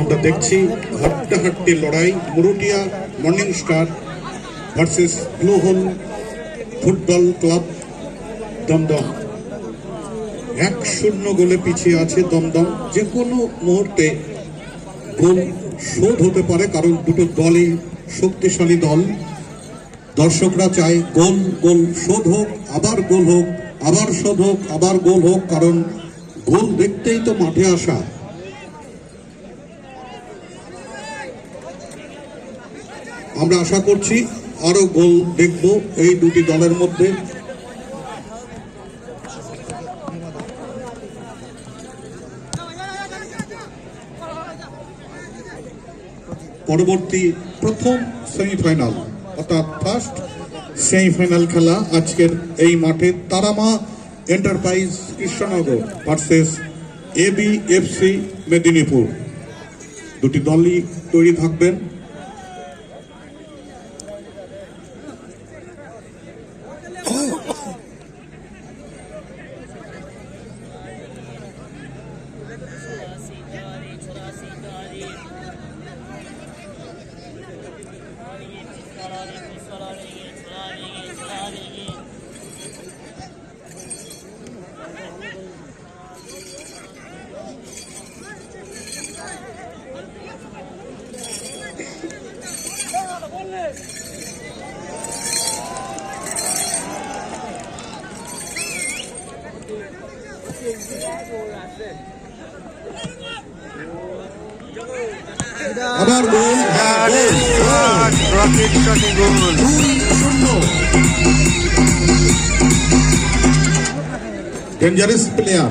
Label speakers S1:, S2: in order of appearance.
S1: আমরা দেখছি হাঁটতে লড়াই Marutia Morning Star versus Blue Football Club Dumdum. এক শূন্য গোলে পিছিয়ে আছে দমদম। যে কোনো মুহূর্তে গোল শোধ হতে পারে কারণ দুটো দলই শক্তিশালী দল। দর্শকরা চায় গোল গোল শোধ হোক আবার গোল হোক আবার শোধ হোক আবার গোল হোক কারণ গোল দেখতেই তো মাঠে আসা। আমরা আশা করছি আরও গোল দেখব এই দুটি দলের মধ্যে। পরবর্তী প্রথম সেমিফাইনাল, অর্থাৎ ফার্স্ট সেমিফাইনাল খেলা আজকের এই মাঠে Tarama Enterprise Krishnanagar versus AB FC Medinipur দুটি দলই তৈরি থাকবেন। গোল হ্যাঁ, গোল।
S2: রকেট শটে গোল।
S1: Dangerous player